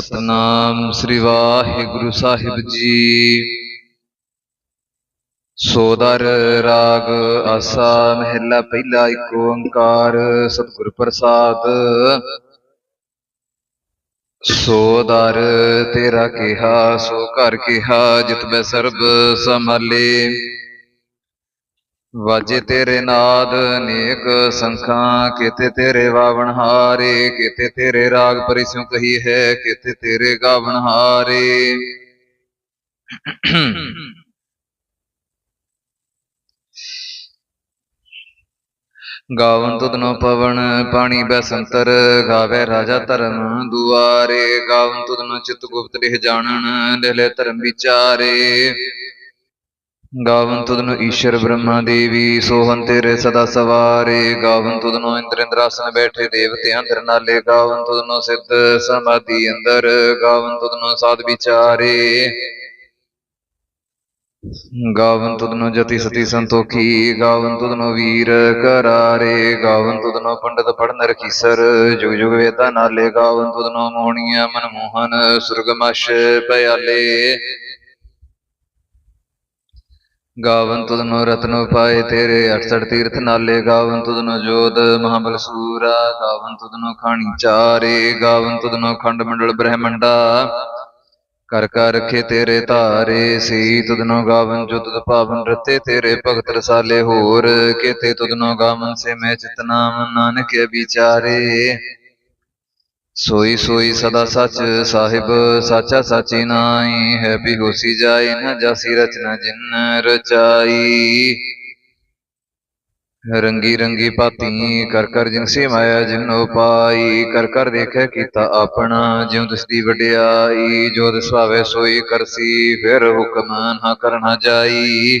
ਸਤਨਾਮ ਸ੍ਰੀ ਵਾਹਿਗੁਰੂ ਸਾਹਿਬ ਜੀ। ਸੋਦਰ ਰਾਗ ਆਸਾ ਮਹਿਲਾ ਪਹਿਲਾ ਏਕ ਓੰਕਾਰ ਸਤਿਗੁਰ ਪ੍ਰਸਾਦ। ਸੋਦਰ ਤੇਰਾ ਕਿਹਾ, ਸੋ ਘਰ ਕਿਹਾ, ਜਿਤ ਬੈ ਸਰਬ ਸੰਭਾਲੇ। ਵਾਜੇ ਤੇਰੇ ਨਾਦ ਅਨੇਕ ਸੰਖਾਂ, ਕੀਤੇ ਤੇਰੇ ਵਾਵਣ ਹਾਰੇ, ਕੀਤੇ ਤੇਰੇ ਰਾਗ ਪਰਿਸਿਉ ਕਹੀ ਹੈ, ਕੀਤੇ ਤੇਰੇ ਗਾਵਣ ਹਾਰੇ। ਗਾਵਨ ਤੁਧਨੋ ਪਵਨ ਪਾਣੀ ਬੈਸੰਤਰ, ਗਾਵੇ ਰਾਜਾ ਧਰਮ ਦੁਆਰੇ। ਗਾਵਨ ਤੁਧਨੋ ਚਿਤ ਗੁਪਤ ਲਿਹ ਜਾਣਨ ਲਿਲੇ ਧਰਮ ਵਿਚਾਰੇ। ਗਾਵਨ ਤੁਧਨੋ ਈਸ਼ਰ ਬ੍ਰਹਮਾ ਦੇਵੀ ਸੋਹਨ ਤੇਰੇ ਸਦਾ ਸਵਾਰੇ। ਗਾਵਨ ਤੁਧਨੋ ਇੰਦਰ ਇੰਦਰਾਸਨ ਬੈਠੇ ਦੇਵਤੇ ਅੰਦਰ ਨਾਲੇ। ਗਾਵਨ ਤੁਧਨੋ ਸਿੱਧ ਸਮਾਧੀ ਅੰਦਰ, ਗਾਵਨ ਤੁਧਨੋ ਸਾਧ ਵਿਚਾਰੇ। ਗਾਵਨ ਤੁਧਨੋ ਜਤੀ ਸਤੀ ਸੰਤੋਖੀ, ਗਾਵਨ ਤੁਧਨੋ ਵੀਰ ਕਰਾਰੇ। ਗਾਵਨ ਤੁਧਨੋ ਪੰਡਤ ਪੜਨ ਰਖੀਸਰ, ਜੁਗ ਜੁਗ ਵੇਦਾ ਨਾਲੇ। ਗਾਵਨ ਤੁਧਨੋ ਮੋਹਣੀਆਂ ਮਨਮੋਹਨ, ਸੁਰਗਮਸ਼ ਪਿਆਲੇ। ਗਾਵਨ ਤੁਧਨੋ ਰਤਨੋ ਪਾਏ ਤੇਰੇ 68 ਤੀਰਥ ਨਾਲੇ। ਗਾਵਨ ਤੁਧਨੋ ਜੋਤ ਮਹਾਬਲ ਸੂਰਾ ਗਾਵਨ ਤੁਧਨੋ ਖਾਣੀ ਚਾਰੇ। ਗਾਵਨ ਤੁਧਨੋ ਖੰਡ ਮੰਡਲ ਬ੍ਰਹਮੰਡਾ। ਕਰ ਕਰ ਰਖੇ ਤੇਰੇ ਧਾਰੇ ਸੀ ਤੁਧਨੋ ਗਾਵਨ ਜੋ ਤੁਧ ਪਾਵਨ ਰਤੇ, ਤੇਰੇ ਭਗਤ ਰਸਾਲੇ ਹੋਰ। ਕੇਤੇ ਤੁਧਨੋ ਗਾਵਨ ਸੇ ਮੈਂ ਚਿਤਨਾਮ, ਨਾਨਕ ਵਿਚਾਰੇ। ਸੋਈ ਸੋਈ ਸਦਾ ਸਚ ਸਾਹਿਬ, ਸਾਚਾ ਸਾਚੀ ਨਾਈ ਹੈ ਵੀ ਹੋਸੀ ਜਾਏ ਨਾ ਜਾਸੀ ਰਚਨਾ ਜਿਨ ਰਚਾਈ। ਰੰਗੀ ਰੰਗੀ ਪਾਤੀ, ਕਰ ਕਰ ਜਿਨ ਸੇ ਮਾਇਆ ਜਿਨੋ ਪਾਈ ਕਰ ਕਰ ਦੇਖੈ ਕੀਤਾ ਆਪਣਾ, ਜਿਉ ਦਿਸਦੀ ਵਡਿਆਈ, ਜੋ ਦਿਸਵਾਵੇ ਸੋਈ ਕਰਸੀ, ਫਿਰ ਹੁਕਮ ਨਾ ਕਰਨਾ ਜਾਈ।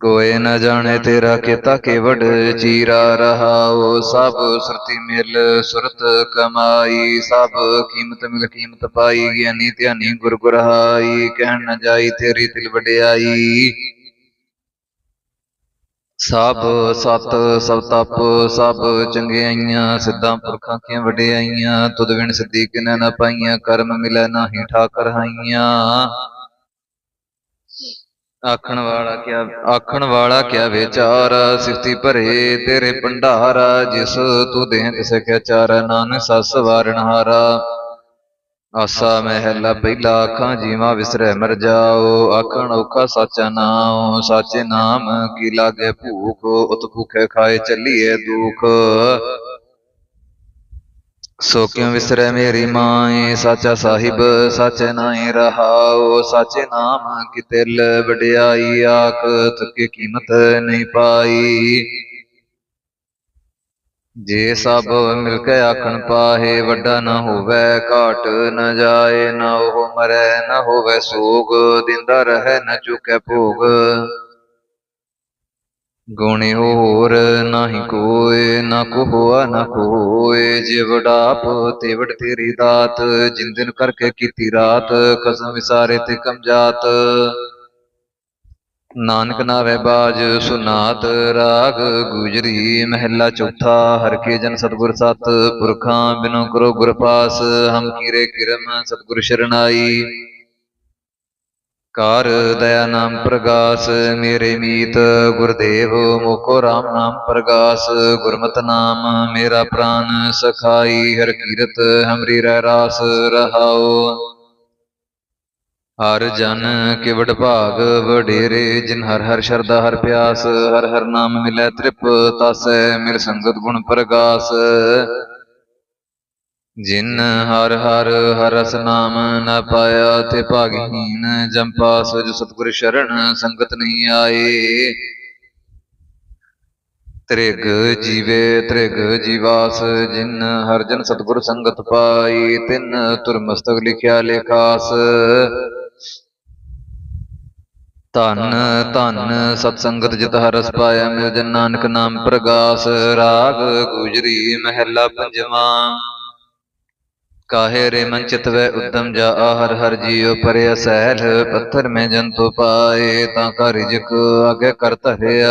ਗੋਏ ਨ ਜਾਣੇ ਤੇਰਾ ਕੀਤਾ ਕੇਵਡ ਚੀਰਾ ਰਹਾਓ, ਸਭ ਸੁਰਤੀ ਮਿਲ, ਸੁਰਤ ਕਮਾਈ, ਸਭ ਕੀਮਤ ਮਿਲ, ਕੀਮਤ ਪਾਈ, ਗਿਆਨੀ ਧਿਆਨੀ ਗੁਰ ਗੁਰਹਾਈ, ਕਹਿਣ ਨ ਜਾਈ ਤੇਰੀ ਦਿਲ ਵਡਿਆਈ। ਸਭ ਸਤ, ਸਭ ਤਪ, ਸਭ ਚੰਗਿਆਈਆਂ, ਸਿੱਧਾਂ ਪੁਰਖਾਂ ਕੀਆਂ ਵਡਿਆਈਆਂ? ਤੁਧ ਵਿਣ ਸਿੱਧੀ ਕਿਨੈ ਨ ਪਾਈਆਂ, ਕਰਮ ਮਿਲੈ ਨਾਹੀ ਠਾਕਰ ਹਾਈਆਂ। ਆਖਣ ਵਾਲਾ ਕਿਆ, ਆਖਣ ਵਾਲਾ ਕਿਆ ਵਿਚਾਰ? ਸਿਫਤੀ ਭਰੇ ਤੇਰੇ ਭੰਡਾਰ, ਜਿਸ ਤੂੰ ਦੇਹ ਤਿਸ ਕਿਆ ਚਾਰ, ਨਾਨਕ ਸਸ ਵਾਰਨ ਹਾਰਾ। ਆਸਾ ਮਹਿਲਾ ਪਹਿਲਾ ਅੱਖਾਂ ਜੀਵਾ ਵਿਸਰੈ ਮਰ ਜਾਓ। ਆਖਣ ਔਖਾ ਸਾਚਾ ਨਾਮ ਸਾਚੇ ਨਾਮ ਕੀ ਲਾਗੇ ਭੂਖ? ਉਤ ਭੁਖੇ ਖਾਏ ਚੱਲੀਏ ਦੁਖ। ਸੋ ਕਿਉ ਵਿਸਰੈ ਮੇਰੀ ਮਾਏ? ਸਾਚਾ ਸਾਹਿਬ, ਸਾਚੇ ਨਾਏ ਰਹਾਓ। ਸਾਚੇ ਨਾਮ ਕੀ ਤਿਲ ਵਡਿਆਈ ਆਖ ਤਕੇ ਕੀਮਤ ਨਹੀਂ ਪਾਈ। ਜੇ ਸਭ ਮਿਲ ਕੇ ਆਖਣ ਪਾਹੇ, ਵੱਡਾ ਨਾ ਹੋਵੇ, ਘਾਟ ਨਾ ਜਾਏ, ਨਾ ਉਹ ਮਰੈ, ਨਾ ਹੋਵੇ ਸੋਗ। ਦਿੰਦਾ ਰਹੈ, ਨਾ ਚੁਕੈ ਭੋਗ। ਗੁਣੀ ਹੋਰ ਨਾਹੀ ਕੋਏ, ਨਾ ਕੋ ਹੋਆ ਨਾ ਕੋਏ। ਜੇ ਵਡਾਪ ਤੇਰੀ ਦਾਤ, ਜਿਨ ਕਰਕੇ ਕੀਤੀ ਰਾਤ, ਕਸਮ ਵਿਸਾਰੇ ਤੇ ਕਮ ਨਾਨਕ ਨਾਵੇ ਬਾਜ, ਸੁਨਾਤ, ਰਾਗ ਗੁਜਰੀ, ਮਹਿਲਾ ਚੌਥਾ, ਹਰ ਕੇ ਜਨ ਸਤਗੁਰ ਸਤ। ਪੁਰਖਾਂ ਬਿਨੋ ਕਰੋ ਗੁਰ ਪਾਸ, ਹਮ ਕੀਰੇ ਕਿਰਮ, ਸਤਗੁਰ ਸ਼ਰਨਾਈ। ਕਾਰ ਦਇਆ ਨਾਮ ਪ੍ਰਗਾਸ, ਮੇਰੇ ਮੀਤ ਗੁਰਦੇਵ, ਮੋਕੋ RAM ਨਾਮ ਪ੍ਰਗਾਸ, ਗੁਰਮਤ ਨਾਮ ਮੇਰਾ ਪ੍ਰਾਨ, ਸਖਾਈ ਹਰ ਕੀਰਤ, ਹਮਰੀ ਰਹਿ ਰਾਸ ਰਹਾਓ ਹਰ ਜਨ ਕਿਵੜ ਭਾਗ, ਵਡੇਰੇ ਜਿਨ ਹਰ ਹਰ ਸ਼ਰਦਾ ਹਰ ਪਿਆਸ, ਹਰ ਹਰ ਨਾਮ ਮਿਲੈ ਤ੍ਰਿਪ, ਤਸੈ ਮਿਲ ਸੰਗਤ ਗੁਣ ਪ੍ਰਗਾਸ। ਜਿਨ ਹਰ ਹਰ ਹਰਸ ਨਾਮ ਨ ਪਾਇਆ ਤੇ ਭਾਗਹੀਨ ਜੰਪਾ ਸੋ ਜੋ ਸਤਿਗੁਰ ਸ਼ਰਨ ਸੰਗਤ ਨਹੀਂ ਆਏ। ਤ੍ਰਿਗ ਜੀਵੇ, ਤ੍ਰਿਗ ਜੀਵਾਸ, ਜਿਨ ਹਰ ਜਨ ਸਤਿਗੁਰ ਸੰਗਤ ਪਾਈ ਤਿੰਨ ਤੁਰਮਸਤਕ ਲਿਖਿਆ ਲੇਖਾਸ। ਧਨ ਧਨ ਸਤ ਸੰਗਤ ਜਿਤ ਹਰ ਪਾਇਆ ਮਿਲ ਜਨ ਨਾਨਕ ਨਾਮ ਪ੍ਰਗਾਸ। ਰਾਗ ਗੁਜਰੀ ਮਹਿਲਾ ਪੰਜਵਾਂ। ਕਾਹੇ ਰੇ ਮਨ ਚਿਤ ਵੈ ਉਦਮ ਜਾ ਹਰ ਹਰ ਜੀਉ ਪਰਿਆ ਸਹਿਲ ਪੱਥਰ ਮੈਂ ਜੰਤੂ ਪਾਏ ਤਾਂ ਕਾ ਰਿਜਕ ਆਗੇ ਕਰ ਧਰਿਆ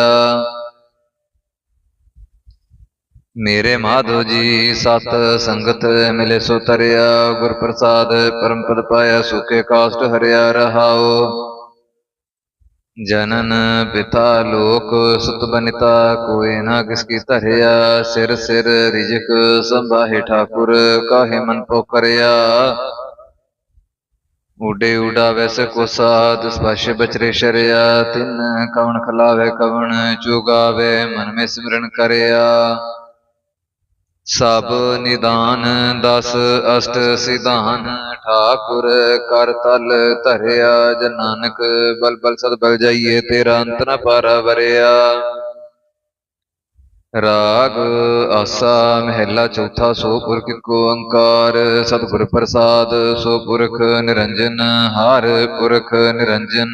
ਮੇਰੇ ਮਾਧੋ ਜੀ ਸਤ ਸੰਗਤ ਮਿਲੇ ਸੋ ਤਰਿਆ ਗੁਰ ਪ੍ਰਸਾਦ ਪਰਮ ਪਦ ਪਾਇਆ ਸੁਖੇ ਕਾਸ਼ਟ ਹਰਿਆ ਰਹਾਓ ਜਨਨ ਪਿਤਾ ਲੋਕ ਸੁਤ ਬਨਿਤਾ ਕੋਏ ਨਾ ਕਿਸ ਕੀ ਧਰਿਆ, ਸਿਰ ਸਿਰ ਰਿਜਕ ਸੰਭਾਹੇ ਠਾਕੁਰ, ਕਾਹੇ ਮਨ ਪੋਕਰਿਆ। ਉਡੇ ਉਡਾ ਵੈਸੇ ਕੋ ਸਾਧ ਸਪਸ਼ ਬਚਰੇ ਸ਼ਰਿਆ, ਤਿੰਨ ਕਵਣ ਖਲਾਵੇ ਕਵਣ, ਚੁਗਾਵੇ ਮਨ ਮੇ ਸਿਮਰਨ ਕਰਿਆ। ਸਭ ਨਿਦਾਨ ਦਸ ਅਸ਼ਟ ਸਿਧਾਨ। ਠਾਕੁਰ ਕਰ ਤਲ ਧਰਿਆ ਜਨ ਨਾਨਕ ਬਲ ਬਲ ਸਦ ਬਲ ਜਾਈਏ, ਤੇਰਾ ਅੰਤ ਨ ਪਾਰਾ ਵਰਿਆ। ਰਾਗ ਆਸਾ ਮਹਿਲਾ ਚੌਥਾ, ਸੋ ਪੁਰਖ ਕੋ ਓੰਕਾਰ ਸਤਿਗੁਰ ਪ੍ਰਸਾਦ, ਸੋ ਪੁਰਖ ਨਿਰੰਜਨ, ਹਰ ਪੁਰਖ ਨਿਰੰਜਨ।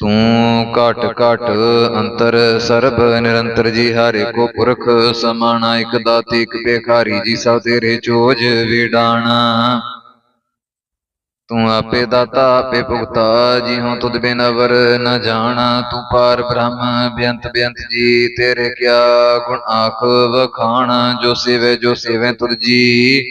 ਤੂੰ ਘਟ ਘਟ ਅੰਤਰ ਸਰਬ ਨਿਰੰਤਰ ਜੀ ਹਰਿ ਕੋ ਪੁਰਖ ਸਮਾਣਾ ਇਕ ਦਾਤੀ ਇਕ ਬੇਖਾਰੀ ਜੀ ਸਭ ਤੇਰੇ ਚੋਜ ਵਿਡਾਣਾ। ਤੂੰ ਆਪੇ ਦਾਤਾ ਆਪੇ ਭੁਗਤਾ ਜੀ ਹਉ ਤੁਧ ਬਿਨ ਅਵਰ ਨ ਜਾਣਾ। ਤੂੰ ਪਾਰ ਬ੍ਰਹਮ ਬੇਅੰਤ ਬੇਅੰਤ ਜੀ ਤੇਰੇ ਕਿਆ ਗੁਣ ਆਖ ਵਖਾਣ ਜੋ ਸੇਵੇ ਜੋ ਸੇਵੇ ਤੁਧ ਜੀ।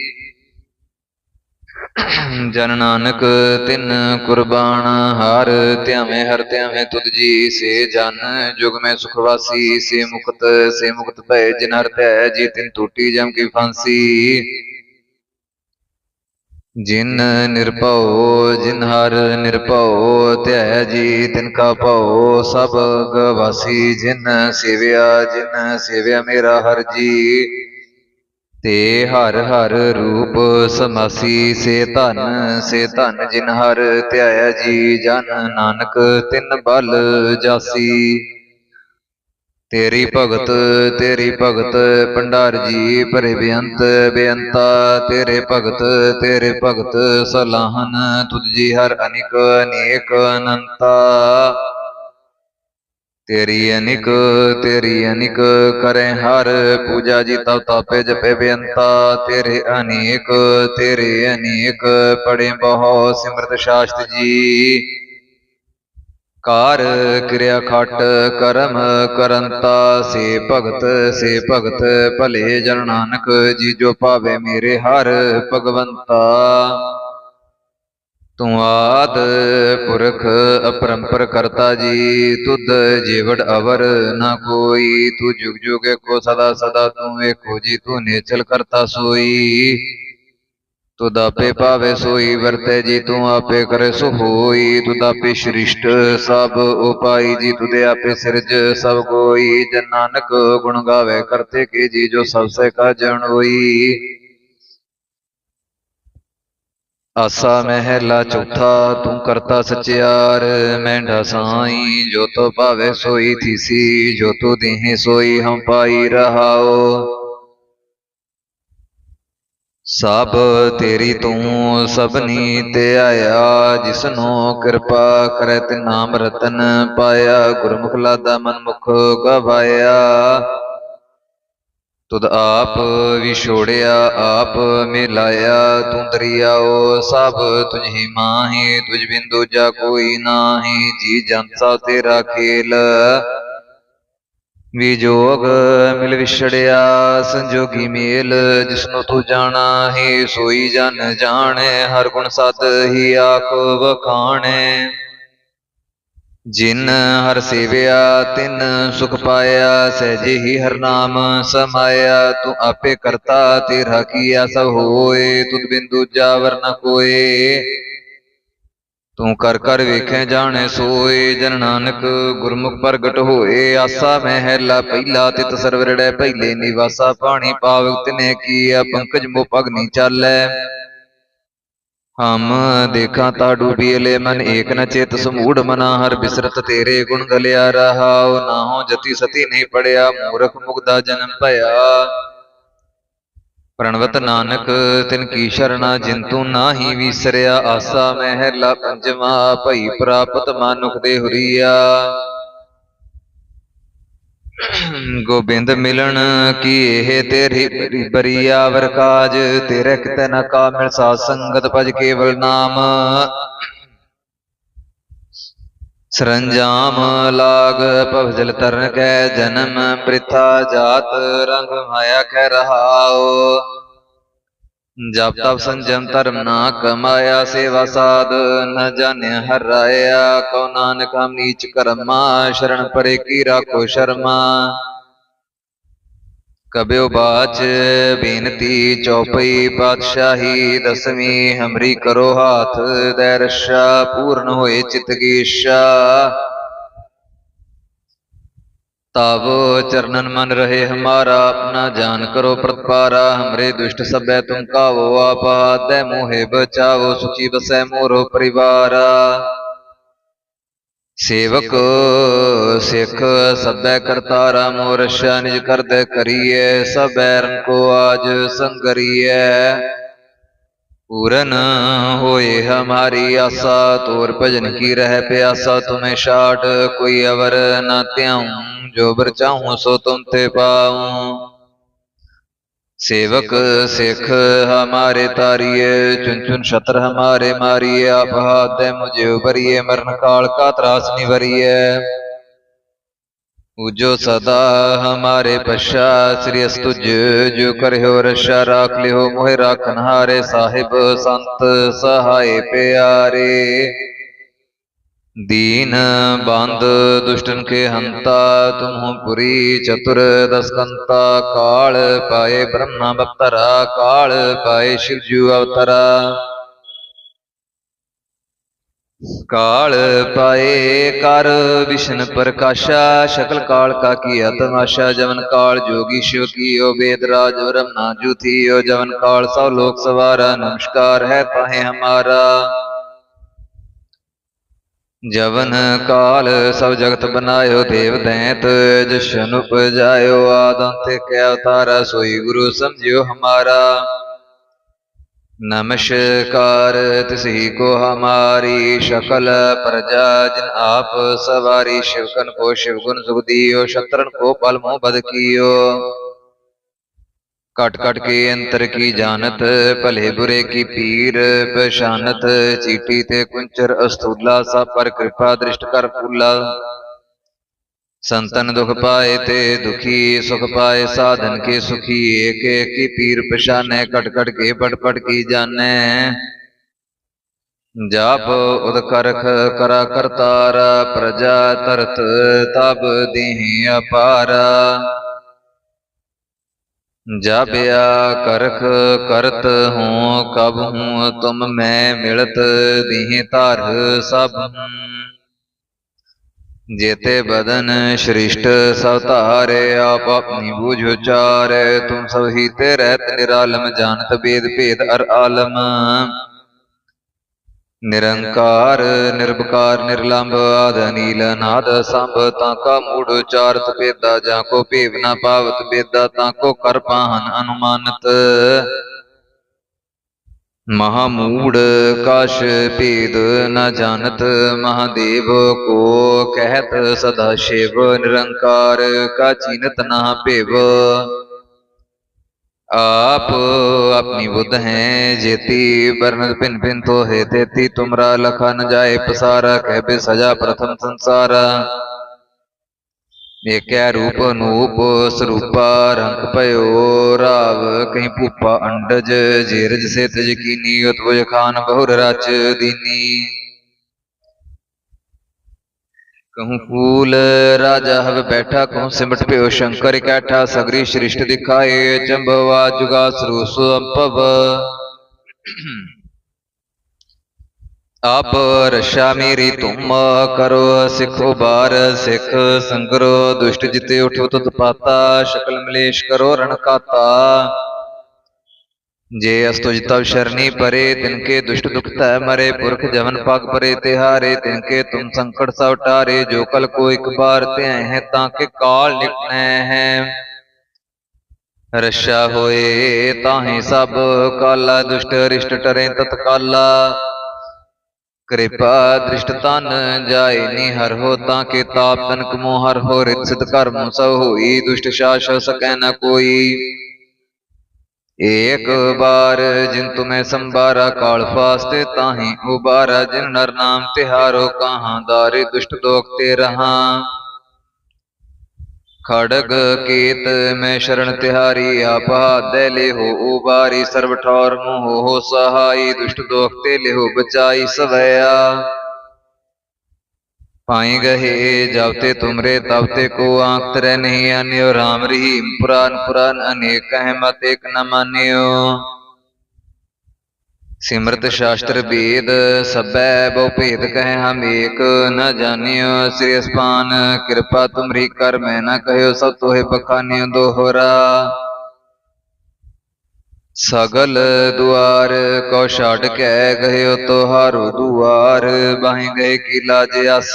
ਜਨ ਨਾਨਕ, ਤਿਨ ਕੁਰਬਾਨ ਹਰ, ਧਿਆਵੇਂ ਹਰ ਧਿਆਵੇਂ ਤੁਧ ਜੀ, ਸੇ ਜਨ, ਜੁਗ ਮੈਂ ਸੁਖ ਸੇ ਮੁਕਤ ਸੇ ਮੁਕਤ ਭੈ, ਜਿਨ ਹਰ ਧੈ ਜੀ ਤਿਨ ਟੂਟੀ ਜਮ ਕੀ ਫਾਂਸੀ। ਜਿਨ ਨਿਰਭਉ, ਜਿਨ ਹਰ ਨਿਰਭਉ ਧਿਆਇਆ ਜੀ ਤਿਨ ਕਾ ਭਉ, ਸਭ ਗਵਾਸੀ ਜਿਨ ਸੇਵਿਆ ਜਿਨ ਸੇਵਿਆ ਮੇਰਾ ਹਰ ਜੀ। ਤੇ ਹਰ ਹਰ ਰੂਪ ਸਮਾਸੀ, ਸੇ ਧਨ ਸੇ ਧਨ ਜਿਨ ਹਰ ਧਿਆਇਆ ਜੀ ਜਨ, ਨਾਨਕ ਤਿਨ ਬਲ ਜਾਸੀ। ਤੇਰੀ ਭਗਤ ਤੇਰੀ ਭਗਤ, ਭੰਡਾਰ ਜੀ ਭਰੇ ਬੇਅੰਤ, ਬੇਅੰਤਾ। ਤੇਰੇ ਭਗਤ ਤੇਰੇ ਭਗਤ ਸਲਾਹਨ ਤੁਧ ਜੀ ਹਰ ਅਨਿਕ, ਅਨੇਕ ਅਨੰਤਾ। ਤੇਰੀ ਅਨਿਕ ਤੇਰੀ ਅਨਿਕ ਕਰੇ ਹਰ ਪੂਜਾ ਜੀ ਤਉ ਤਾਪੇ ਜਪੇ ਬੇਅੰਤਾ। ਤੇਰੇ ਅਨੇਕ ਤੇਰੇ ਅਨੇਕ ਪੜੇ ਬਹੁ ਸਿਮਰਤ ਸ਼ਾਸਤ ਜੀ। ਕਾਰ ਕਿਰਿਆ ਖਟ ਕਰਮ ਕਰੰਤਾ ਸੇ ਭਗਤ ਸੇ ਭਗਤ ਭਲੇ ਜਨ ਨਾਨਕ ਜੀ ਜੋ ਪਾਵੇ ਮੇਰੇ ਹਰ ਭਗਵੰਤਾ। ਤੂੰ ਆਦ ਪੁਰਖ ਅਪਰੰਪਰ ਕਰਤਾ ਜੀ, ਤੁਧ ਜੀਵੜ ਅਵਰ ਨਾ ਕੋਈ, ਤੂੰ ਜੁਗ ਜੁਗ ਕੋ ਸਦਾ ਸਦਾ, ਤੂੰ ਏਕੋ ਜੀ, ਤੂੰ ਨੇਚਲ ਕਰਤਾ ਸੋਈ। ਤੁਧ ਆਪੇ ਪਾਵੇ ਸੋਈ, ਵਰਤੇ ਜੀ, ਤੂੰ ਆਪੇ ਕਰੇ ਸੋ ਹੋਈ ਤੁਧ ਆਪੇ ਸ੍ਰਿਸ਼ਟ ਸਭ ਉਪਾਈ ਜੀ ਤੁਦੇ ਆਪੇ ਸਿਰਜ ਸਭ ਕੋਈ। ਜਨ ਨਾਨਕ ਗੁਣ ਗਾਵੇ, ਕਰਤੇ ਕੀ ਜੀ, ਜੋ ਸਭ ਸੇ ਕਾ ਜਣ ਹੋਈ। ਆਸਾ ਮਹਿਲਾ ਚੌਥਾ, ਤੂੰ ਕਰਤਾ ਸਚਿਆਰ ਮੈਂਢਾ ਸਾਈ, ਜੋ ਤੋ ਭਾਵੇ ਸੋਈ ਥੀਸੀ ਜੋ ਤੋ ਦੇਹੇ ਸੋਈ, ਹਮ ਪਾਈ ਰਹਾਓ। ਸਭ ਤੇਰੀ ਤੂੰ ਸਭਨੀ ਤੇ ਆਇਆ, ਜਿਸਨੂੰ ਕਿਰਪਾ ਕਰੈ ਤੇ ਨਾਮ ਰਤਨ ਪਾਇਆ, ਗੁਰਮੁਖ ਲਾਦਾ ਮਨਮੁਖ ਗਵਾਇਆ। ਤੁਧ ਆਪ ਵਿਛੋੜਿਆ, ਆਪ ਮਿਲਾਇਆ, ਤੂੰ ਦਰਿਆਓ ਸਭ ਤੁਝੀ ਮਾਹੀ, ਤੁਝ ਬਿਨ ਦੂਜਾ ਕੋਈ ਨਾਹੀ, ਜੀ ਜਨਤਾ ਤੇਰਾ ਖੇਲ। ਵਿਜੋਗ ਮਿਲ ਵਿਛੜਿਆ, ਸੰਜੋਗੀ ਮੇਲ, ਜਿਸਨੂੰ ਤੂੰ ਜਾਣਾ ਹੀ, ਸੋਈ ਜਨ ਜਾਣੇ, ਹਰ ਗੁਣ ਸਤ ਹੀ ਆਖ ਵਖਾਣੇ। ਜਿਨ ਹਰ ਸੇਵਿਆ, ਤਿਨ ਸੁਖ ਪਾਇਆ ਸਹਿਜੇ ਹੀ ਹਰ ਨਾਮ ਸਮਾਇਆ, ਤੂੰ ਆਪੇ ਕਰਤਾ, ਤੇਰਾ ਕੀਆ ਸਭ ਹੋਏ, ਤੁਧ ਬਿਨ ਦੂਜਾ ਵਰ ਨ ਕੋਏ। ਤੂੰ ਕਰ ਕਰ ਵੇਖੈ ਜਾਣੇ ਸੋਏ, ਜਨ ਨਾਨਕ ਗੁਰਮੁਖ ਪ੍ਰਗਟ ਹੋਏ, ਆਸਾ ਮਹਿਲਾ ਪਹਿਲਾ, ਤਿਤ ਸਰਵਰੜੈ ਪਹਿਲੇ ਨਿਵਾਸਾ ਪਾਣੀ ਪਾਵਕ ਤਿਨੇ ਕੀਆ, ਪੰਕਜ ਮੋ ਪਗਨੀ ਚਾਲੈ। ਹਮ, ਦੇਖਾਂ ਤਾ ਡੂਬੀਲੇ ਮਨ ਏਕ ਨ ਚੇਤ, ਸਮੂੜ ਮਨਾ ਹਰ ਬਿਸਰਤ ਤੇਰੇ ਗੁਣ ਗਲਿਆ ਰਹਾਉ, ਨਾਹੋ ਜਤੀ ਸਤੀ ਨਹੀਂ ਪੜਿਆ, ਮੂਰਖ ਮੁਗਦਾ ਜਨਮ ਭਇਆ। ਪ੍ਰਣਵਤ ਨਾਨਕ, ਤਿਨ ਕੀ ਸ਼ਰਣਾ ਜਿੰਤੂ ਨਾਹੀ ਵਿਸਰਿਆ, ਆਸਾ ਮਹਿਲਾ ਪੰਜਵਾ, ਭਈ ਪ੍ਰਾਪਤ ਮਾਨੁਖ ਦੇ ਹੁਰੀਆ। ਗੋਬਿੰਦ ਮਿਲਣ ਕੀ ਇਹ ਤੇਰੀ ਬਰੀ- ਬਰੀਆ ਵਰ ਕਾਜ? ਤੇਰੇ ਕਿਤੇ ਨ ਕਾ ਮਿਲ ਸੰਗਤ ਭਜ ਕੇਵਲ ਨਾਮ। ਸਰੰਜਾਮ ਲਾਗ ਭਵਜਲ ਤਰਨ ਕੈ ਜਨਮ, ਪ੍ਰਿਥਾ ਜਾਤ ਰੰਗ ਮਾਇਆ ਕਹਿ ਰਹਾਓ ਜਪ ਤਪ ਸੰਜਮ ਧਰਮ ਨਾ ਕਮਾਇਆ ਸੇਵਾ ਸਾਧ, ਨ ਜਾਣਿਆ ਹਰਾਇਆ ਕਉ ਨਾਨਕ ਹਮ ਨੀਚ ਕਰਮਾ, ਸ਼ਰਨ ਪਰੇ ਕੀ ਰਾਖੋ ਸ਼ਰਮਾ। ਕਬਿਓ ਬਾਚ ਬੇਨਤੀ ਚੌਪਈ ਪਾਤਸ਼ਾਹੀ, ਦਸਵੀਂ ਹਮਰੀ ਕਰੋ ਹਾਥ ਦੈ ਰਸ਼ਾ ਪੂਰਨ ਹੋਏ ਚਿਤ ਗੀਸ਼ਾ ਤਬ ਚਰਨਨ ਮਨ ਰਹੇ ਹਮਾਰਾ, ਆਪਣਾ ਜਾਨ ਕਰੋ ਪ੍ਰਤਪਾਰਾ, ਹਮਰੇ ਦੁਸ਼ਟ ਸਭੈ ਤੁਮ ਕਾਵੋ ਆਪਾਦੈ ਮੋਹਿ ਬਚਾਵੋ, ਸੁਚੀ ਬਸੈ ਮੋਰੋ ਪਰਿਵਾਰਾ। ਸੇਵਕ, ਸਿੱਖ, ਸਭੈ ਕਰਤਾਰਾ ਮੋਰ ਨਿਜ ਕਰਦੇ ਕਰੀਏ ਸਬੈਰਨ ਕੋ ਆਜ ਸੰਗਰੀਐ। पूरन होए हमारी आशा तोर भजन की रह प्यासा तुम्हें शाट कोई अवर न त्याऊं जो बर चाहूं सो तुम ते पाऊं सेवक सिख हमारे तारिये चुन चुन शत्र हमारे मारिए आप हाथ मुझे उबरिए मरण काल का त्रास निवरिए उजो सदा हमारे पश्चा श्री अस्तुज जो कर हो रशा राख लिहो मोहे राखन हारे साहिब संत सहाय प्यारे दीन बांध दुष्टन के हंता तुम पुरी चतुर दसकंता काल पाए ब्रह्मा बप्तरा काल पाए शिवजू अवतरा ਕਾਲ ਪਾਏ ਕਰ ਵਿਸ਼ਨ ਪ੍ਰਕਾਸ਼ਾ, ਸ਼ਕਲ ਕਾਲ ਕਾ ਕੀਆ ਤਮਾਸ਼ਾ ਜਵਨ ਕਾਲ ਜੋਗੀ ਸ਼ਿਵ ਕੀਓ ਵੇਦ ਰਾਜ ਵਰਮਨਾ ਜੁਥੀਓ, ਜਵਨ ਕਾਲ ਸਭ ਲੋਕ ਸਵਾਰਾ, ਨਮਸਕਾਰ ਹੈ ਪਾਹੇ ਹਮਾਰਾ। ਜਵਨ ਕਾਲ ਸਭ ਜਗਤ ਬਨਾਇਓ, ਦੇਵ ਦੈਂਤ ਜਸ਼ਨ ਉਪਜਾਇਓ ਆਦੰਤ ਕਿਆ ਅਵਤਾਰਾ, ਸੋਈ ਗੁਰੂ ਸਮਝਿਓ ਹਮਾਰਾ। ਨਮਸ਼ਕਾਰ ਤਿਸਹੀ ਕੋ ਹਮਾਰੀ ਸ਼ਕਲ ਪ੍ਰਜਾ ਜਿਨ ਆਪ ਸਵਾਰੀ ਸ਼ਿਵਕਨ ਕੋ ਸ਼ਿਵ ਗੁਣ ਸੁਖ ਦਿਓ, ਸ਼ਤਰਨ ਕੋ ਪਲ ਮੋਹ ਬਦ ਕੀਓ। ਕਟ ਕਟ ਕੇ ਅੰਤਰ ਕੀ ਜਾਣਤ, ਭਲੇ ਬੁਰੇ ਕੀ ਪੀਰ, ਪਛਾਨਤ, ਚੀਟੀ ਤੇ ਕੁੰਚਰ ਅਸਤੂਲਾ ਸਭ ਪਰ ਕਿਰਪਾ ਦ੍ਰਿਸ਼ਟ ਕਰ ਸੰਤਨ ਦੁਖ ਪਾਏ ਤੇ ਦੁਖੀ, ਸੁਖ ਪਾਏ ਸਾਧਨ ਕੇ ਸੁਖੀ, ਏਕ ਏਕ ਕੀ ਪੀਰ ਪਛਾਨੈ ਕਟ ਕਟ ਕੇ ਪਟ ਪਟ ਕੀ ਜਾਣੈ। ਜਾਪ ਉਦਕਰਖ ਕਰਾ ਕਰਤਾਰ, ਪ੍ਰਜਾ ਤਰਤ ਤਬ ਦੇਹ ਅਪਾਰ। ਜਾਪਿਆ ਕਰਖ ਕਰਤ ਹੂੰ, ਕਬ ਹੂੰ, ਤੁਮ ਮੈਂ ਮਿਲਤ ਦੇਹ ਧਰ ਸਭ ਹੂੰ। ਜੇਤੇ ਬਦਨ ਸ੍ਰਿਸ਼ਟ ਸਭ ਧਾਰੇ ਆਪ ਆਪਣੀ ਬੂਝ ਉਚਾਰੇ, ਤੁਮ ਸਭ ਹੀ ਤੇ ਰਹਿਤ ਨਿਰਾਲਮ ਜਾਣਤ ਬੇਦ ਭੇਦ ਅਰ ਆਲਮ। ਨਿਰੰਕਾਰ ਨਿਰਭਕਾਰ ਨਿਰਲੰਭ ਆਦ ਨੀਲ ਨਾਦ ਸੰਭ ਤਾਂ ਕਾ ਮੂੜ ਉਚਾਰਤ ਪੇਦਾ ਜਾਂ ਕੋ ਭੇਵ ਨਾ ਪਾਵਤ ਪੇਦਾ ਤਾਂ ਕੋ ਕਰ ਅਨੁਮਾਨਤ। महामूड काश भेद न जानत महादेव को कहत सदा शिव निरंकार का चीनत न भेव आप अपनी बुद्ध हैं जेती वर्ण भिन भिन तो है तेती तुमरा लखा न जाए पसारा कह बे सजा प्रथम संसारा ਏਕੈ ਰੂਪ ਅਨੂਪ, ਸਰੂਪਾ ਰੰਗ ਭਇਓ, ਰਾਵ ਕਹੀਂ ਭੂਪਾ ਅੰਡਜ, ਜੀਰਜ ਸੇ ਤਜ ਕੀਨੀ ਉਤਵਜ ਖਾਨ ਬਹੁਰ ਰਚ ਦੀਨੀ। ਕਹੂੰ ਫੂਲ, ਰਾਜਾ ਹਵ ਬੈਠਾ, ਕਹੂੰ ਸਿਮਟ ਪਿਓ ਸ਼ੰਕਰ ਇਕੱਠਾ, ਸਗਰੀ ਸ੍ਰਿਸ਼ਟ ਦਿਖਾਏ ਚੰਭਵਾ ਜੁਗਾ ਸਰੂਸ ਅੰਪਵ। ਅਬ ਰਸ਼ਾ ਮੇਰੀ ਤੁਮ ਕਰੋ, ਸਿੱਖੋ ਬਾਰ, ਸਿੱਖ ਸੰਗਰੋ, ਦੁਸ਼ਟ ਜਿਤੇ ਉਠੋ ਤਤ ਪਾਤਾ, ਸ਼ਕਲ ਮਲੇਸ਼ ਕਰੋ, ਰਣ ਕਾਤਾ। ਜੇ ਅਸਤੁਜ ਸ਼ਰਨੀ ਪਰੇ ਤਿਨਕੇ ਦੁਸ਼ਟ ਦੁਖ ਮਰੇ, ਪੁਰਖ ਜਵਨ ਪਗ ਪਰੇ, ਤਿਹਾਰੇ ਤਿਨਕੇ ਤੁਮ ਸੰਕਟ ਸਭ ਟਾਰੇ ਜੋ ਕਲ ਕੋ ਇਕ ਬਾਰ ਧਿਆਏ ਹੈ, ਤਾਂ ਕਿ ਕਾਲ ਨਿਕਨੈ ਹੈ। ਰਸ਼ਾ ਹੋਏ, ਤਾਹੇ ਸਭ ਕਾਲਾ, ਦੁਸ਼ਟ ਰਿਸ਼ਟ ਟਰੇ ਤਤਕਾਲਾ। ਕਿਰਪਾ ਦ੍ਰਿਸ਼ਟ ਤਨ ਜਾਏ ਨੀ ਹਰ ਹੋ ਤਾਂ ਕੇ ਤਾਪ ਤਨਕ ਮੋ ਹਰ ਹੋ, ਰਿਤ ਸਿਧ ਕਰਮ ਸਭ ਹੋਈ, ਦੁਸ਼ਟ ਸ਼ਾਸ ਸਕੈ ਨ ਕੋਈ। ਏਕ ਬਾਰ ਜਿਨ ਤੁਮੈ ਸੰਬਾਰਾ ਕਾਲ ਫਾਸਤੇ ਤਾਹੀ ਉਬਾਰਾ, ਜਿਨ ਨਰ ਨਾਮ ਤਿਹਾਰੋ, ਕਹਾਂ ਦਾਰੇ ਦੁਸ਼ਟ ਦੋਖ ਤੇ ਰਹਾ। ਖੜਗ ਕੀਤ ਮੈਂ ਸ਼ਰਨ ਤਿਹਾਰੀ, ਆਪ ਹਾਦੈ ਲਿਹੋ ਉਬਾਰੀ ਸਰਬ ਠੌਰ ਮੋਹ, ਹੋ ਸਹਾਈ, ਦੁਸ਼ਟ ਦੋਖ ਤੇ ਲਿਹੋ, ਬਚਾਈ ਸਵੈਆ। ਪਾਈ ਗਏ ਜਬ ਤੇ ਤੁਮਰੇ, ਤਬ ਤੇ ਕੋ ਆਂਖ ਤਰੈ ਨਹੀਂ ਆਨਿਓ, ਰਾਮ ਰਹੀਮ ਪੁਰਾਨ ਪੁਰਾਨ ਅਨੇਕ ਹੈ ਮਤ ਇਕ ਨ ਮਾਨਿਓ। ਸਿਮਰਤ ਸ਼ਾਸਤਰ ਵੇਦ ਸਭੈ ਬਹੁ ਭੇਦ ਕਹਿ ਹਮ ਏਕ ਨ ਜਾਣਿਓ ਸ੍ਰੀ ਅਸਪਾਨ ਕਿਰਪਾ ਤੁਮਰੀ ਕਰ ਮੈਂ ਨ ਕਹਿਓ ਸਭ ਤੋਹਿ ਬਖਾਨਿਓ ਦੋਹਰਾ ਸਗਲ ਦੁਆਰ ਕੋ ਛਾੜ ਕੇ ਗਇਓ ਤੁਹਾਰੋ ਦੁਆਰ ਬਾਹੀ ਗਏ ਕੀ ਲਾਜ ਅਸ।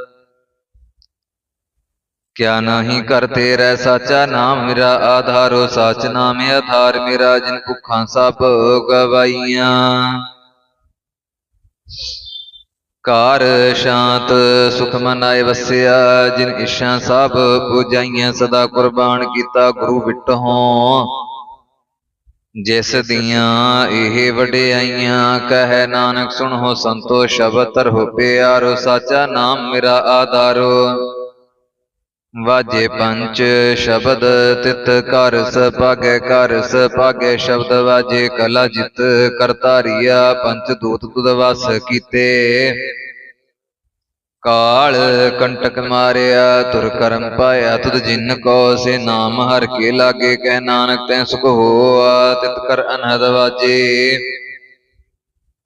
ਕਿਆ ਨਾਹੀ ਕਰ ਤੇਰਾ ਸਾਚਾ ਨਾਮ, ਮੇਰਾ ਆਧਾਰੋ ਸਾਚ ਨਾਮ, ਆਧਾਰ ਮੇਰਾ ਜਿਨ ਭੁੱਖਾਂ ਸਭ ਗਵਾਈਆਂ ਕਾਰ ਸ਼ਾਂਤ ਸੁਖ ਮਨ ਵਸਿਆ, ਜਿਨ ਇਸ਼ਾਂ ਸਭ 부ਜਾਈਆਂ ਸਦਾ ਕੁਰਬਾਨ ਕੀਤਾ ਗੁਰੂ ਵਿਟਹੋਂ ਜਿਸ ਦੀਆਂ ਇਹ ਵਡਿਆਈਆਂ, ਕਹੈ ਨਾਨਕ ਸੁਣੋ ਸੰਤੋ, ਸ਼ਬਦ ਤਰਹੁ ਪਿਆਰੋ, ਸਾਚਾ ਨਾਮ ਮੇਰਾ ਆਧਾਰੋ। ਵਾਜੇ ਪੰਚ ਸ਼ਬਦ ਤਿਤ ਕਰ ਸਪਾਗੈ ਕਰ ਸਪਾਗੈ ਸ਼ਬਦ ਵਾਜੇ ਕਲਾ ਜਿਤ ਕਰਤਾਰੀਆ ਪੰਚ ਦੂਤ ਤੁਦ ਵਸ ਕੀਤੇ। ਕਾਲ ਕੰਟਕ ਮਾਰਿਆ, ਤੁਰ ਕਰਮ ਪਾਇਆ ਤੁਦ ਜਿਨ ਕੋ ਸੇ ਨਾਮ ਹਰ ਕੇ ਲਾਗੇ, ਕਹਿ ਨਾਨਕ ਤੈ ਸੁਖ ਹੋਆ, ਤਿਤ ਕਰ ਅਨਹਦ ਵਾਜੇ।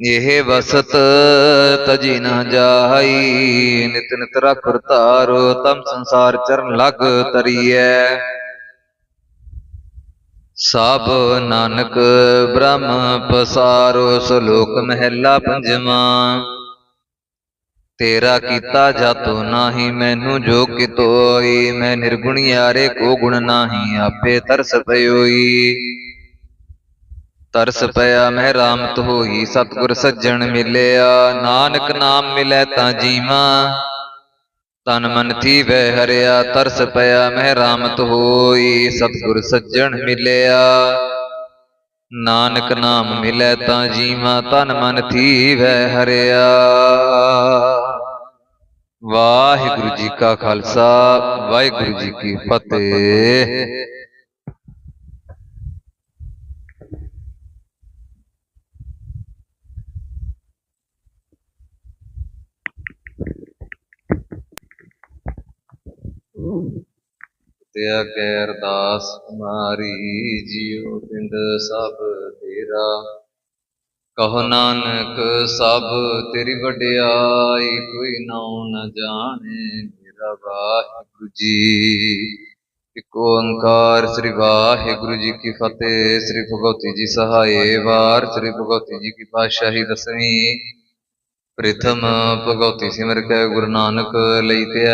ਇਹ ਵਸਤ ਤਜੀ ਨ ਜਾਈ ਨਿਤ ਨਿਤ ਰਖੁਰ ਧਾਰੋ, ਤਮ ਸੰਸਾਰ ਚਰਨ ਲਗ ਤਰੀਐ। ਸਭ ਨਾਨਕ ਬ੍ਰਹਮ ਪਸਾਰੋ, ਸਲੋਕ ਮਹਿਲਾ ਪੰਜਵਾਂ। ਤੇਰਾ ਕੀਤਾ ਜਾਤੋ ਨਾਹੀ, ਮੈਨੂੰ ਜੋ ਕਿਤੋਈ, ਮੈਂ ਨਿਰਗੁਣ ਨਿਰਗੁਣਿਆਰੇ ਕੋ ਗੁਣ ਨਾਹੀ, ਆਪੇ ਤਰਸ ਪਇਓਈ ਤਰਸ ਪਿਆ ਮੈਂ ਰਾਮਤ ਹੋਈ ਸਤਿਗੁਰ ਸੱਜਣ ਮਿਲਿਆ ਨਾਨਕ ਨਾਮ ਮਿਲੈ ਤਾਂ ਜੀਵਾ। ਤਨ ਮਨ ਥੀ ਵੈ ਹਰਿਆ ਤਰਸ ਪਿਆ ਮੈਂ ਰਾਮਤ ਹੋਈ ਸਤਿਗੁਰ ਸੱਜਣ ਮਿਲਿਆ। ਨਾਨਕ ਨਾਮ ਮਿਲੈ ਤਾਂ ਜੀਵਾ ਤਨ ਮਨ ਥੀ ਵੈ ਹਰਿਆ। ਵਾਹਿਗੁਰੂ ਜੀ ਕਾ ਖਾਲਸਾ ਵਾਹਿਗੁਰੂ ਜੀ ਕੀ ਫਤਿਹ। ਤੇ ਅਗੇ ਅਰਦਾਸ ਹਮਾਰੀ ਜੀਉ ਪਿੰਡ ਸਭ ਤੇਰਾ। ਕਹੋ ਨਾਨਕ, ਸਭ ਤੇਰੀ ਵਡਿਆਈ, ਕੋਈ ਨਾਉ ਨ ਜਾਣੇ ਮੇਰਾ ਵਾਹਿਗੁਰੂ ਜੀ। ਇਕ ਓੰਕਾਰ ਸ੍ਰੀ ਵਾਹਿਗੁਰੂ ਜੀ ਕੀ ਫਤਿਹ, ਸ੍ਰੀ ਭਗਵਤੀ ਜੀ ਸਹਾਏ, ਵਾਰ ਸ੍ਰੀ ਭਗਵਤੀ ਜੀ ਕੀ ਪਾਤਸ਼ਾਹੀ ਦਸਵੀਂ। ਪ੍ਰਥਮ ਭਗਵਤੀ ਸਿਮਰ ਕੇ ਗੁਰੂ ਨਾਨਕ ਲਈ ਤੇ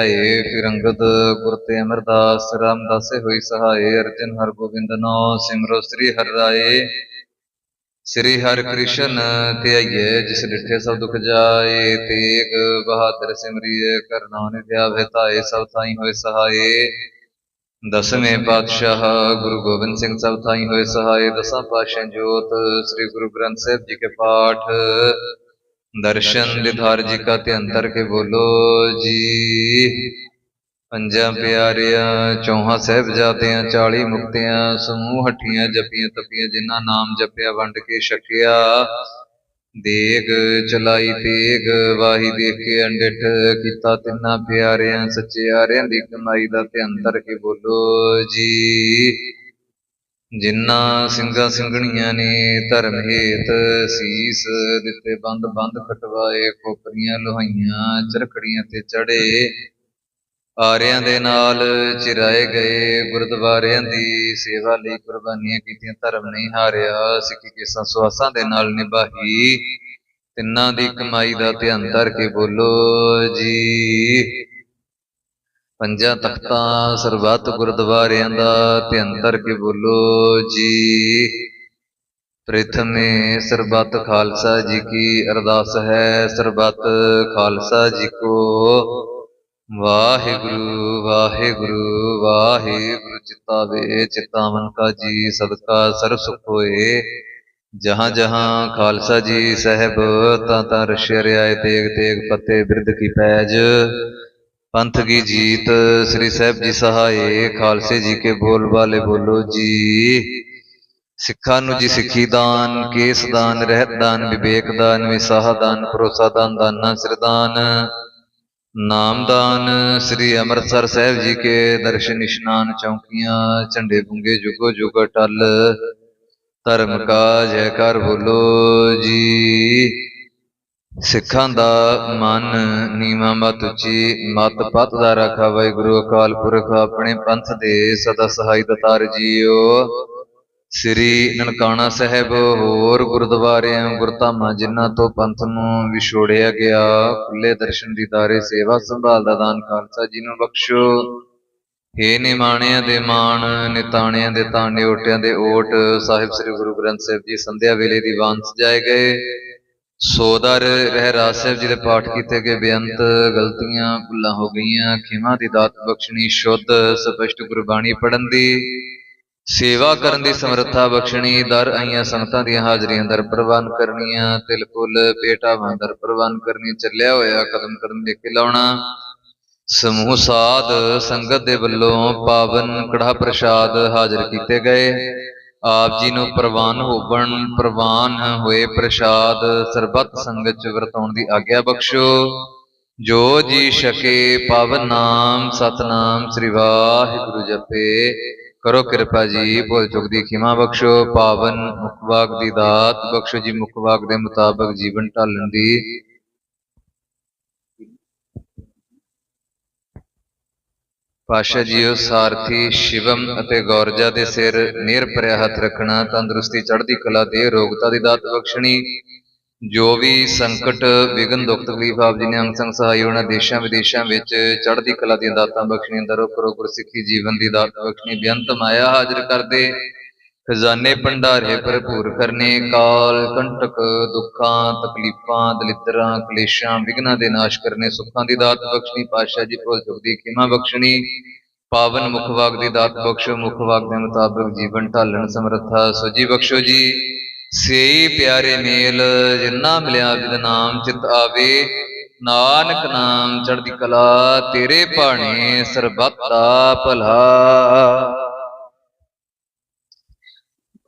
ਫਿਰ ਅੰਗਦ ਗੁਰ ਤੇ ਅਮਰਦਾਸ ਰਾਮਦਾਸੇ ਹੋਈ ਸਹਾਏ ਅਰਜਨ ਹਰ ਗੋਬਿੰਦ ਨਾਮ ਸਿਮਰੋ ਸ੍ਰੀ ਹਰਿ ਰਾਏ। ਸ੍ਰੀ ਹਰਿ ਕ੍ਰਿਸ਼ਨ ਧਿਆਈਏ ਜਿਸ ਡਿਠੇ ਸਭ ਦੁਖ ਜਾਏ ਤੇਗ ਬਹਾਦਰ ਸਿਮਰਿਏ ਕਰਨਾ ਨਿਧਿਆ ਭੇਤਾਏ ਸਭ ਥਾਈ ਹੋਏ ਸਹਾਏ। ਦਸਵੇਂ ਪਾਤਸ਼ਾਹ ਗੁਰੂ ਗੋਬਿੰਦ ਸਿੰਘ ਸਭ ਥਾਈ ਹੋਏ ਸਹਾਏ। ਦਸਾਂ ਪਾਤਸ਼ਾਹ ਜੋਤ ਸ੍ਰੀ ਗੁਰੂ ਗ੍ਰੰਥ ਸਾਹਿਬ ਜੀ ਕੇ ਪਾਠ। ਦਰਸ਼ਨ ਦਿਧਾਰ ਜੀ ਕਾ ਤੇ ਅੰਤਰ ਕੇ ਬੋਲੋ ਜੀ। ਪੰਜਾਂ ਪਿਆਰਿਆਂ ਚੌਹਾਂ ਸਾਹਿਬਜ਼ਾਦਿਆਂ 40 ਮੁਕਤਿਆਂ ਸਮੂਹ ਹੱਠੀਆਂ ਜਪੀਆਂ ਤਪੀਆਂ ਜਿਨ੍ਹਾਂ ਨਾਮ ਜਪਿਆ ਵੰਡ ਕੇ ਛਕਿਆ। ਦੇਗ ਚਲਾਈ ਤੇਗ ਵਾਹੀ ਦੇਖ ਕੇ ਅੰਡਿਠ ਕੀਤਾ ਤਿੰਨਾਂ ਪਿਆਰਿਆਂ ਸੱਚਿਆਰਿਆਂ ਦੀ ਕਮਾਈ ਦਾ ਤੇ ਅੰਤਰ ਕੇ ਬੋਲੋ ਜੀ। ਜਿਨ੍ਹਾਂ ਸਿੰਘਾਂ ਸਿੰਘਣੀਆਂ ਨੇ ਧਰਮ ਹੇਤ ਸੀਸ ਦਿੱਤੇ ਬੰਦ ਬੰਦ ਕਟਵਾਏ ਖੋਪਰੀਆਂ ਲੋਹਾਈਆਂ, ਚਰਖੜੀਆਂ ਤੇ ਚੜੇ, ਆਰਿਆਂ ਦੇ ਨਾਲ ਚਿਰਾਏ ਗਏ, ਗੁਰਦੁਆਰਿਆਂ ਦੀ ਸੇਵਾ ਲਈ ਕੁਰਬਾਨੀਆਂ ਕੀਤੀਆਂ, ਧਰਮ ਨਹੀਂ ਹਾਰਿਆ, ਸਿੱਖੀ ਕੇਸਾਂ ਸੁਆਸਾਂ ਦੇ ਨਾਲ ਨਿਭਾਈ ਤਿੰਨਾਂ ਦੀ ਕਮਾਈ ਦਾ ਧਿਆਨ ਧਰ ਕੇ ਬੋਲੋ ਜੀ। ਪੰਜਾਂ ਤਖਤਾਂ ਸਰਬੱਤ ਗੁਰਦੁਆਰਿਆਂ ਦਾ ਧਿਆਨ ਧਰ ਕੇ ਬੋਲੋ ਜੀ? ਪ੍ਰਥਮੇ ਸਰਬੱਤ ਖਾਲਸਾ ਜੀ ਕੀ ਅਰਦਾਸ ਹੈ? ਸਰਬੱਤ ਖਾਲਸਾ ਜੀ ਕੋ ਵਾਹਿਗੁਰੂ ਵਾਹਿਗੁਰੂ ਵਾਹਿਗੁਰੂ ਚਿਤਾਵੇ, ਚਿਤਾਵਨ ਕਾ ਜੀ, ਸਦਕਾ ਸਰਬ ਸੁਖ ਹੋਏ। ਜਹਾਂ ਜਹਾਂ ਖਾਲਸਾ ਜੀ ਸਹਿਬ, ਤਾਂ ਤਾਂ ਰਸ਼ਿਆ ਰਿਆਏ ਤੇਗ ਤੇਗ ਪਤੇ ਬਿਰਧ ਕੀ ਪੈਜ। ਪੰਥ ਕੀ ਜੀਤ, ਸ੍ਰੀ ਸਾਹਿਬ ਜੀ ਸਹਾਏ, ਖਾਲਸੇ ਜੀ ਕੇ ਬੋਲ ਵਾਲੇ ਬੋਲੋ ਜੀ। ਸਿੱਖਾਂ ਨੂੰ ਜੀ ਸਿੱਖੀ ਦਾਨ, ਕੇਸ ਦਾਨ, ਰਹਿਤ ਦਾਨ, ਵਿਵੇਕ ਦਾਨ, ਵਿਸਾਹ ਦਾਨ, ਭਰੋਸਾ ਦਾਨ, ਦਾਨਾ ਸਿਰਦਾਨ ਨਾਮਦਾਨ ਸ੍ਰੀ ਅੰਮ੍ਰਿਤਸਰ ਸਾਹਿਬ ਜੀ ਕੇ ਦਰਸ਼ਨ ਇਸ਼ਨਾਨ ਚੌਂਕੀਆਂ, ਝੰਡੇ ਬੁੰਗੇ ਜੁਗੋ ਜੁਗ ਟਲ ਧਰਮ ਕਾ ਜੈਕਾਰ ਬੋਲੋ ਜੀ। ਸਿੱਖਾਂ ਦਾ ਮਨ ਨੀਵਾਂ ਮਤ ਉੱਚੀ, ਮਤ ਪਤ ਦਾ ਰਾਖਾ ਵਾਹਿਗੁਰੂ ਅਕਾਲ ਪੁਰਖ, ਆਪਣੇ ਪੰਥ ਦੇ ਸਦਾ ਸਹਾਈ ਦਤਾਰ ਜੀਓ। ਸ੍ਰੀ ਨਨਕਾਣਾ ਸਾਹਿਬ, ਹੋਰ ਗੁਰਦੁਆਰਿਆਂ, ਗੁਰਧਾਮਾਂ ਜਿਨ੍ਹਾਂ ਤੋਂ ਪੰਥ ਨੂੰ ਵਿਛੋੜਿਆ ਗਿਆ ਖੁੱਲੇ ਦਰਸ਼ਨ ਦੀਦਾਰੇ ਸੇਵਾ ਸੰਭਾਲ ਦਾ ਦਾਨ ਖਾਲਸਾ ਜੀ ਨੂੰ ਬਖਸ਼ੋ। ਹੇ ਨਿਮਾਣਿਆਂ ਦੇ ਮਾਣ, ਨਿਤਾਣਿਆਂ ਦੇ ਤਾਣੇ ਓਟਿਆਂ ਦੇ ਓਟ, ਸਾਹਿਬ ਸ੍ਰੀ ਗੁਰੂ ਗ੍ਰੰਥ ਸਾਹਿਬ ਜੀ ਸੰਧਿਆ ਵੇਲੇ ਦੀ ਬਾਣ ਸਜਾਏ ਗਏ। ਸੋਦਰ ਰਹਿਰਾਸ ਸਾਹਿਬ ਜੀ ਦੇ ਪਾਠ ਕੀਤੇ ਗਏ, ਬੇਅੰਤ ਗਲਤੀਆਂ ਭੁੱਲਾਂ ਹੋ ਗਈਆਂ, ਖਿਮਾ ਦੀ ਦਾਤ ਬਖਸ਼ਣੀ, ਸ਼ੁੱਧ ਸਪਸ਼ਟ ਗੁਰਬਾਣੀ ਪੜਨ ਦੀ, ਸੇਵਾ ਕਰਨ ਦੀ ਸਮਰੱਥਾ ਬਖਸ਼ਣੀ, ਦਰ ਆਈਆਂ ਸੰਗਤਾਂ ਦੀਆਂ ਹਾਜ਼ਰੀਆਂ ਦਰ ਪ੍ਰਵਾਨ ਕਰਨੀਆਂ, ਤਿਲ ਫੁੱਲ ਪੇਟਾਵਾਂ ਦਰ ਪ੍ਰਵਾਨ ਕਰਨੀ ਚੱਲਿਆ ਹੋਇਆ ਕਦਮ ਕਦਮ ਦੇ ਕੇ ਲਾਉਣਾ। ਸਮੂਹ ਸਾਧ ਸੰਗਤ ਦੇ ਵੱਲੋਂ ਪਾਵਨ ਕੜਾ ਪ੍ਰਸ਼ਾਦ ਹਾਜ਼ਰ ਕੀਤੇ ਗਏ। ਆਪ ਜੀ ਨੂੰ ਪ੍ਰਵਾਨ ਹੋਵਣ, ਪ੍ਰਵਾਨ ਹੋਏ ਪ੍ਰਸ਼ਾਦ ਸਰਬੱਤ ਸੰਗਤ ਚ ਵਰਤਾਉਣ ਦੀ ਆਗਿਆ ਬਖਸ਼ੋ। ਜੋ ਜੀ ਛਕੇ ਪਾਵਨ ਨਾਮ, ਸਤਨਾਮ ਸ੍ਰੀ ਵਾਹਿਗੁਰੂ ਜਪੇ। ਕਰੋ ਕਿਰਪਾ ਜੀ, ਭੁੱਲ ਚੁੱਕ ਦੀ ਖਿਮਾ ਬਖਸ਼ੋ। ਪਾਵਨ ਮੁਖਵਾਕ ਦੀ ਦਾਤ ਬਖਸ਼ੋ ਜੀ ਮੁਖਵਾਕ ਦੇ ਮੁਤਾਬਕ ਜੀਵਨ ਢਾਲਣ ਦੀ ਪਾਸ਼ਾ ਜੀਓ ਸਾਰਥੀ ਸ਼ਿਵਮ ਅਤੇ ਗੌਰਜਾ ਦੇ ਸਿਰ ਨੇਰ ਭਰਿਆ ਹੱਥ ਰੱਖਣਾ ਤੰਦਰੁਸਤੀ ਚੜ੍ਹਦੀ ਕਲਾ ਦੇ ਰੋਗਤਾ ਦੀ ਦਾਤ ਬਖਸ਼ਣੀ। ਜੋ ਵੀ ਸੰਕਟ ਵਿਗਨ ਦੁੱਖ ਤਕਲੀਫ ਆਪ ਜੀ ਨੇ ਅੰਗ ਸੰਗ ਸਹਾਈ ਉਹਨਾਂ ਦੇਸ਼ਾਂ ਵਿਦੇਸ਼ਾਂ ਵਿੱਚ ਚੜ੍ਹਦੀ ਕਲਾ ਦੀਆਂ ਦਾਤਾਂ ਬਖਸ਼ਣੀਆਂ ਦਰੋ ਕਰੋ ਗੁਰਸਿੱਖੀ ਜੀਵਨ ਦੀ ਦਾਤ ਬਖਸ਼ਣੀ ਬੇਅੰਤ ਮਾਇਆ ਹਾਜ਼ਰ ਕਰਦੇ। ਖਜ਼ਾਨੇ ਭੰਡਾਰੇ ਭਰਪੂਰ ਕਰਨੇ, ਕਾਲ, ਕੰਟਕ, ਦੁੱਖਾਂ, ਤਕਲੀਫਾਂ, ਦਲਿੱਦਰਾਂ, ਕਲੇਸ਼ਾਂ ਵਿਗਨਾਂ ਦੇ ਨਾਸ਼ ਕਰਨੇ, ਸੁੱਖਾਂ ਦੀ ਦਾਤ ਬਖਸ਼ਣੀ, ਪਾਤਸ਼ਾਹ ਜੀ ਭੁੱਲ ਚੁੱਕ ਦੀ ਖਿਮਾ ਬਖਸ਼ਣੀ, ਪਾਵਨ ਮੁਖ ਵਾਗ ਦੀ ਦਾਤ ਬਖਸ਼ੋ, ਮੁਖ ਵਾਗ ਦੇ ਮੁਤਾਬਕ ਜੀਵਨ ਢਾਲਣ ਸਮਰੱਥਾ ਸੁਜੀ ਬਖਸ਼ੋ ਜੀ। ਸੇਈ ਪਿਆਰੇ ਮੇਲ, ਜਿੰਨਾ ਮਿਲਿਆ ਵਿਦ ਨਾਮ, ਚਿਤ ਆਵੇ, ਨਾਨਕ ਨਾਮ ਚੜ੍ਹਦੀ ਕਲਾ, ਤੇਰੇ ਭਾਣੇ ਸਰਬੱਤ ਦਾ ਭਲਾ।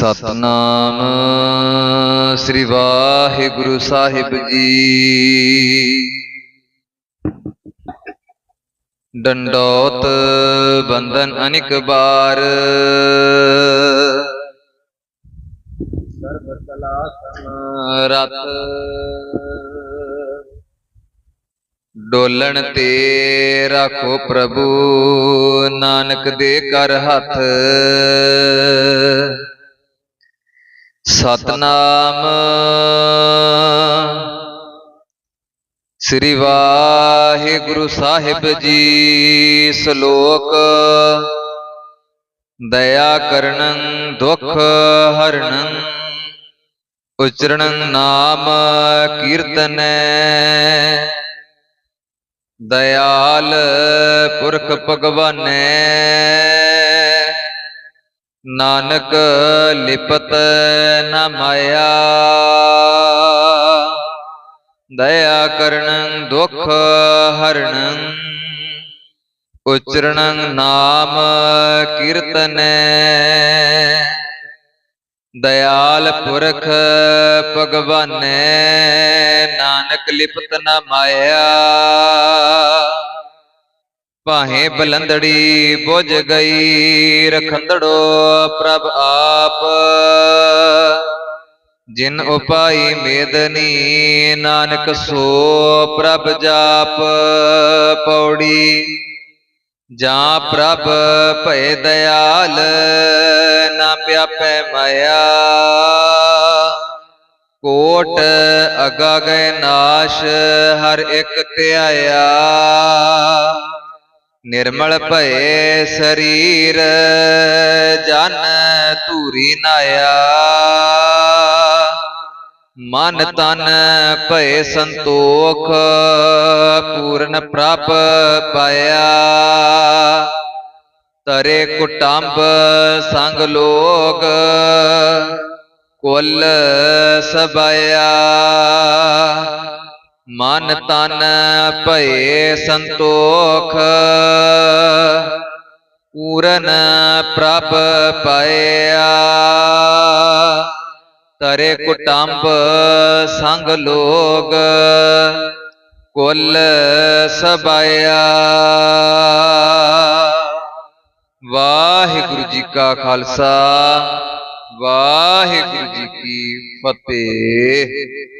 ਸਤਨਾਮ ਸ੍ਰੀ ਵਾਹਿਗੁਰੂ ਸਾਹਿਬ ਜੀ। ਡੰਡੋਤ ਬੰਧਨ ਅਨਿਕ ਬਾਰ ਸਰਬ ਕਲਾ ਰਤ ਡੋਲਣ ਤੇ ਰੱਖੋ ਪ੍ਰਭੂ। ਨਾਨਕ ਦੇ ਕਰ ਹੱਥ। ਸਤਨਾਮ। ਸ੍ਰੀ ਵਾਹਿਗੁਰੂ ਸਾਹਿਬ ਜੀ ਸ਼ਲੋਕ, ਦਇਆ ਕਰਨੰ, ਦੁਖ ਹਰਣੰ ਉਚਰਣੰ ਨਾਮ ਕੀਰਤਨੈ। ਦਇਆਲ ਪੁਰਖ ਭਗਵਾਨੈ। ਨਾਨਕ ਲਿਪਤ ਨ ਮਾਇਆ। ਦਇਆ ਕਰਨੰ ਦੁਖ ਹਰਣੰ। ਉਚਰਣੰ ਨਾਮ ਕੀਰਤਨ। ਦਇਆਲ ਪੁਰਖ ਭਗਵਾਨੈ, ਨਾਨਕ ਲਿਪਤ ਨ ਮਾਇਆ। ਭਾਹੇ ਬਲੰਦੜੀ ਬੁਝ ਗਈ ਰਖੰਦੜੋ ਪ੍ਰਭ ਆਪ। ਜਿਨ ਉਪਾਈ ਮੇਦਨੀ ਨਾਨਕ ਸੋ ਪ੍ਰਭ ਜਾਪ ਪੌੜੀ। ਜਾਂ ਪ੍ਰਭ ਭੈ ਦਇਆਲ ਨਾ ਪਿਆਪੈ ਮਾਇਆ। ਕੋਟ ਅਗਾ ਗਏ ਨਾਸ਼ ਹਰ ਇੱਕ ਧਿਆਇਆ। ਨਿਰਮਲ ਭਏ ਸਰੀਰ, ਜਨ ਧੂਰੀ ਨਾਇਆ ਮਨ ਤਨ ਭਏ ਸੰਤੋਖ, ਪੂਰਨ ਪ੍ਰਭ ਪਾਇਆ। ਤਰੇ ਕੁਟੰਬ ਸੰਗ ਲੋਗ ਕੁਲ ਸਬਾਇਆ। ਮਨ ਤਨ ਭਏ ਸੰਤੋਖ। ਪੂਰਨ ਪ੍ਰਭ ਪਾਇਆ। ਤਰੇ ਕੁਟੰਬ ਸੰਗ ਲੋਗ। ਕੁਲ ਸਬਾਇਆ। ਵਾਹਿਗੁਰੂ ਜੀ ਕਾ ਖਾਲਸਾ। ਵਾਹਿਗੁਰੂ ਜੀ ਕੀ ਫਤਿਹ।